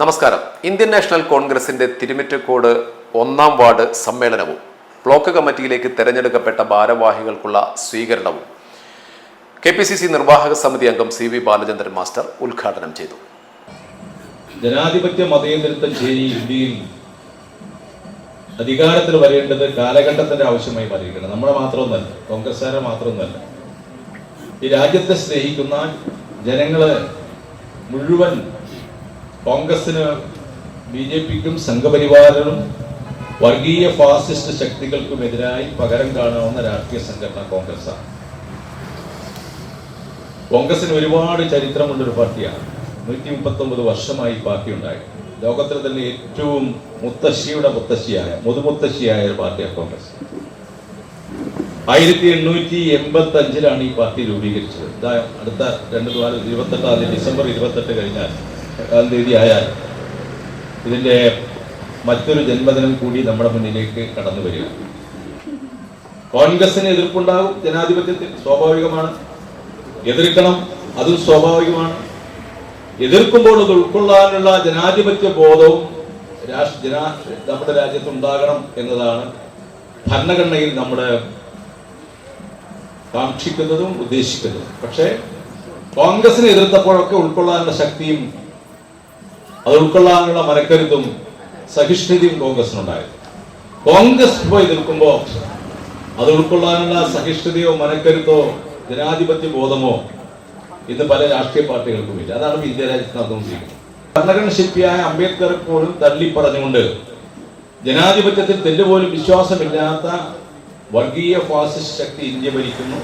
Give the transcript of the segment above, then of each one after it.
നമസ്കാരം. Indian national കോൺഗ്രസിന്റെ തിരുമിറ്റക്കോട് ഒന്നാം വാർഡ് സമ്മേളനവും ബ്ലോക്ക് കമ്മിറ്റിയിലേക്ക് തെരഞ്ഞെടുക്കപ്പെട്ട ഭാരവാഹികൾക്കുള്ള സ്വീകരണവും കെ പി സി സി നിർവാഹക സമിതി അംഗം സി വി ബാലചന്ദ്രൻ മാസ്റ്റർ ഉദ്ഘാടനം ചെയ്തു. ജനാധിപത്യ മതേന്ദ്രത്വം ശരി ഇന്ത്യയിൽ അധികാരത്തിൽ വരേണ്ടത് കാലഘട്ടത്തിന്റെ ആവശ്യമായി മാറിയിരിക്കണം നമ്മളെ മാത്രമൊന്നല്ല കോൺഗ്രസ്സുകാരെ മാത്രമൊന്നല്ല. ഈ രാജ്യത്തെ സ്നേഹിക്കുന്ന ജനങ്ങളെ മുഴുവൻ കോൺഗ്രസിന് ബി ജെ പിക്കും സംഘപരിവാരനും വർഗീയ ഫാസിസ്റ്റ് ശക്തികൾക്കുമെതിരായി പകരം കാണാവുന്ന രാഷ്ട്രീയ സംഘടന കോൺഗ്രസ്സാണ്. കോൺഗ്രസിന് ഒരുപാട് ചരിത്രമുള്ളൊരു പാർട്ടിയാണ്. നൂറ്റി മുപ്പത്തൊമ്പത് വർഷമായി പാർട്ടി ഉണ്ടായി. ലോകത്തിൽ തന്നെ ഏറ്റവും മുത്തശ്ശിയുടെ മുത്തശ്ശിയായ മുതുമുത്തശ്ശിയായ ഒരു പാർട്ടിയാണ് കോൺഗ്രസ്. ആയിരത്തി എണ്ണൂറ്റി എൺപത്തി അഞ്ചിലാണ് ഈ പാർട്ടി രൂപീകരിച്ചത്. അടുത്ത രണ്ട് ഇരുപത്തെട്ടാം തീയതി ഡിസംബർ ഇരുപത്തെട്ട് കഴിഞ്ഞാൽ എട്ടാം തീയതി ആയാൽ ഇതിന്റെ മറ്റൊരു ജന്മദിനം കൂടി നമ്മുടെ മുന്നിലേക്ക് കടന്നു വരിക. കോൺഗ്രസിന് എതിർപ്പുണ്ടാകും ജനാധിപത്യത്തിൽ സ്വാഭാവികമാണ്. എതിർക്കണം അതും സ്വാഭാവികമാണ്. എതിർക്കുമ്പോൾ അത് ഉൾക്കൊള്ളാനുള്ള ജനാധിപത്യ ബോധവും രാഷ്ട്ര ജനാ നമ്മുടെ രാജ്യത്ത് ഉണ്ടാകണം എന്നതാണ് ഭരണഘടനയിൽ നമ്മുടെ കാക്ഷിക്കുന്നതും ഉദ്ദേശിക്കുന്നതും. പക്ഷേ കോൺഗ്രസിനെ എതിർത്തപ്പോഴൊക്കെ ഉൾക്കൊള്ളാനുള്ള ശക്തിയും അത് ഉൾക്കൊള്ളാനുള്ള മനക്കരുത്തും സഹിഷ്ണുതയും കോൺഗ്രസിനുണ്ടായിരുന്നു കോൺഗ്രസ് പോയി നിൽക്കുമ്പോ അത് ഉൾക്കൊള്ളാനുള്ള സഹിഷ്ണുതയോ മനക്കരുത്തോ ജനാധിപത്യ ബോധമോ ഇന്ന് പല രാഷ്ട്രീയ പാർട്ടികൾക്കും ഇല്ല. അതാണ് ഇന്ത്യ രാജ്യത്ത് നടന്നുകൊണ്ടിരിക്കുന്നത്. ഭരണഘടന ശില്പിയായ അംബേദ്കർ പോലും തള്ളി പറഞ്ഞുകൊണ്ട് ജനാധിപത്യത്തിൽ തെല്ലുപോലും വിശ്വാസമില്ലാത്ത വർഗീയ ഫാസിസ്റ്റ് ശക്തി ഇന്ത്യ ഭരിക്കുന്നു.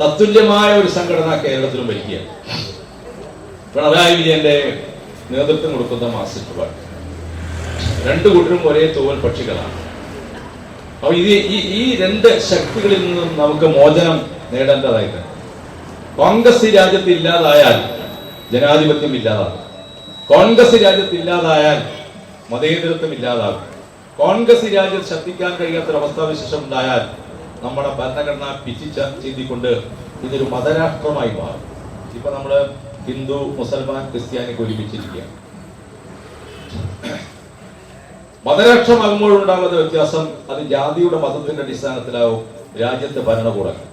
തത്തുല്യമായ ഒരു സംഘടന കേരളത്തിലും ഭരിക്കുകയാണ്. പിണറായി വിജയന്റെ നേതൃത്വം കൊടുക്കുന്ന മാസ്റ്റർ പാർട്ടി രണ്ടു കൂട്ടരും ഒരേ തോൽ പക്ഷികളാണ്. അപ്പൊ ഇത് ഈ ഈ രണ്ട് ശക്തികളിൽ നിന്നും നമുക്ക് മോചനം നേടേണ്ടതായിട്ടുണ്ട്. കോൺഗ്രസ് രാജ്യത്ത് ഇല്ലാതായാൽ ജനാധിപത്യം ഇല്ലാതാകും. കോൺഗ്രസ് രാജ്യത്ത് ഇല്ലാതായാൽ മതേതരത്വം ഇല്ലാതാകും. കോൺഗ്രസ് രാജ്യം രാജ്യത്ത് ശക്തിക്കാൻ കഴിയാത്തൊരു അവസ്ഥാവിശേഷം ഉണ്ടായാൽ നമ്മുടെ ഭരണഘടന പിച്ചിച്ച ചിന്തിക്കൊണ്ട് ഇതൊരു മതരാഷ്ട്രമായി മാറും. ഇപ്പൊ നമ്മൾ ഹിന്ദു മുസൽമാൻ ക്രിസ്ത്യാനിക്ക് മതരക്ഷ മതരാഷ്ട്രമാകുമ്പോഴുണ്ടാകുന്ന വ്യത്യാസം അത് ജാതിയുടെ മതത്തിന്റെ അടിസ്ഥാനത്തിലാവും രാജ്യത്തെ ഭരണകൂടങ്ങൾ.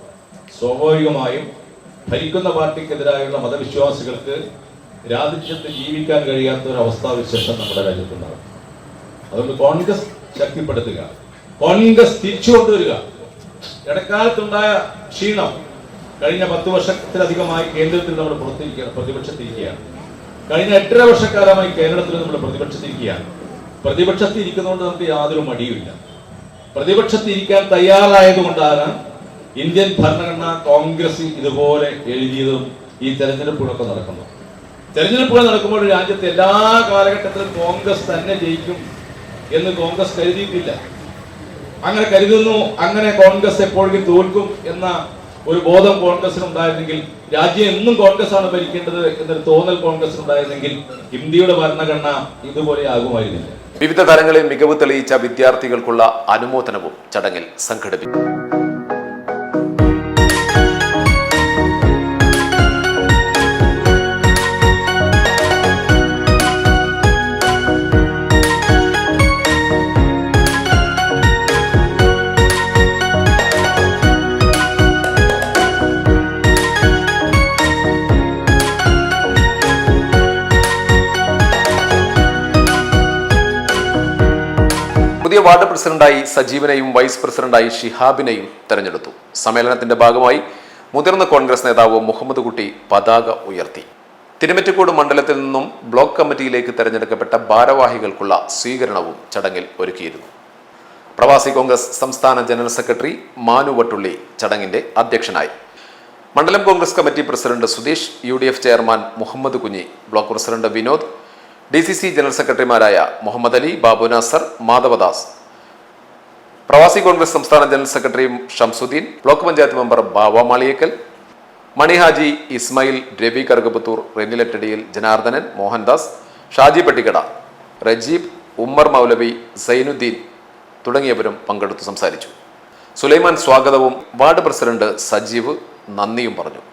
സ്വാഭാവികമായും ഭരിക്കുന്ന പാർട്ടിക്കെതിരായുള്ള മതവിശ്വാസികൾക്ക് രാജ്യത്ത് ജീവിക്കാൻ കഴിയാത്ത ഒരു അവസ്ഥാവിശേഷം നമ്മുടെ രാജ്യത്തുണ്ടാകും. അതുകൊണ്ട് കോൺഗ്രസ് ശക്തിപ്പെടുത്തുക. കോൺഗ്രസ് തിരിച്ചു കൊണ്ടുവരിക ഇടക്കാലത്തുണ്ടായ ക്ഷീണം കഴിഞ്ഞ പത്ത് വർഷത്തിലധികമായി കേന്ദ്രത്തിൽ നമ്മൾ പുറത്തിരിക്കുകയാണ് പ്രതിപക്ഷത്തിരിക്കുകയാണ്. കഴിഞ്ഞ എട്ടര വർഷക്കാലമായി കേരളത്തിൽ നമ്മൾ പ്രതിപക്ഷത്തിരിക്കുകയാണ്. പ്രതിപക്ഷത്തിരിക്കുന്നതുകൊണ്ട് നമുക്ക് യാതൊരു മടിയുമില്ല. പ്രതിപക്ഷത്തിരിക്കാൻ തയ്യാറായതുകൊണ്ടാണ് ഇന്ത്യൻ ഭരണഘടന കോൺഗ്രസ് ഇതുപോലെ എഴുതിയതും ഈ തെരഞ്ഞെടുപ്പുകളൊക്കെ നടക്കുന്നത്. തെരഞ്ഞെടുപ്പുകൾ നടക്കുമ്പോൾ രാജ്യത്തെ എല്ലാ കാലഘട്ടത്തിലും കോൺഗ്രസ് തന്നെ ജയിക്കും എന്ന് കോൺഗ്രസ് കരുതിയിട്ടില്ല. അങ്ങനെ കരുതുന്നു അങ്ങനെ കോൺഗ്രസ് എപ്പോഴെങ്കിലും തോൽക്കും എന്ന ഒരു ബോധം കോൺഗ്രസിന് ഉണ്ടായിരുന്നെങ്കിൽ രാജ്യം എന്നും കോൺഗ്രസ് ആണ് ഭരിക്കേണ്ടത് എന്നൊരു തോന്നൽ കോൺഗ്രസ് ഉണ്ടായിരുന്നെങ്കിൽ ഇന്ത്യയുടെ ഭരണഘടന ഇതുപോലെ ആകുമായിരുന്നില്ല വിവിധ തലങ്ങളിൽ മികവ് തെളിയിച്ച വിദ്യാർത്ഥികൾക്കുള്ള അനുമോദനവും ചടങ്ങിൽ സംഘടിപ്പിച്ചു. പുതിയ വാർഡ് പ്രസിഡന്റായി സജീവനെയും വൈസ് പ്രസിഡന്റായി ഷിഹാബിനെയും തെരഞ്ഞെടുത്തു. സമ്മേളനത്തിന്റെ ഭാഗമായി മുതിർന്ന കോൺഗ്രസ് നേതാവ് മുഹമ്മദ് കുട്ടി പതാക ഉയർത്തി. തിരുമറ്റക്കോട് മണ്ഡലത്തിൽ നിന്നും ബ്ലോക്ക് കമ്മിറ്റിയിലേക്ക് തെരഞ്ഞെടുക്കപ്പെട്ട ഭാരവാഹികൾക്കുള്ള സ്വീകരണവും ചടങ്ങിൽ ഒരുക്കിയിരുന്നു. പ്രവാസി കോൺഗ്രസ് സംസ്ഥാന ജനറൽ സെക്രട്ടറി മാനു വട്ടുള്ളി ചടങ്ങിന്റെ അധ്യക്ഷനായി. മണ്ഡലം Congress committee president Sudheesh U chairman Muhammad Kunhi block president Vinod D C C general സെക്രട്ടറിമാരായ മുഹമ്മദ് അലി ബാബു നാസർ മാധവദാസ് പ്രവാസി കോൺഗ്രസ് സംസ്ഥാന general secretary Shamsuddin block panchayat member Bava Maliyekkal Manihaji Ismail Ravi Karukaputhur റെനിലറ്റടിയിൽ Janardhanan Mohandas Shaji Pattikada Rajeeb Ummer മൗലവി സൈനുദ്ദീൻ തുടങ്ങിയവരും പങ്കെടുത്തു സംസാരിച്ചു. സുലൈമാൻ സ്വാഗതവും വാർഡ് പ്രസിഡന്റ് സജീവ് നന്ദിയും പറഞ്ഞു.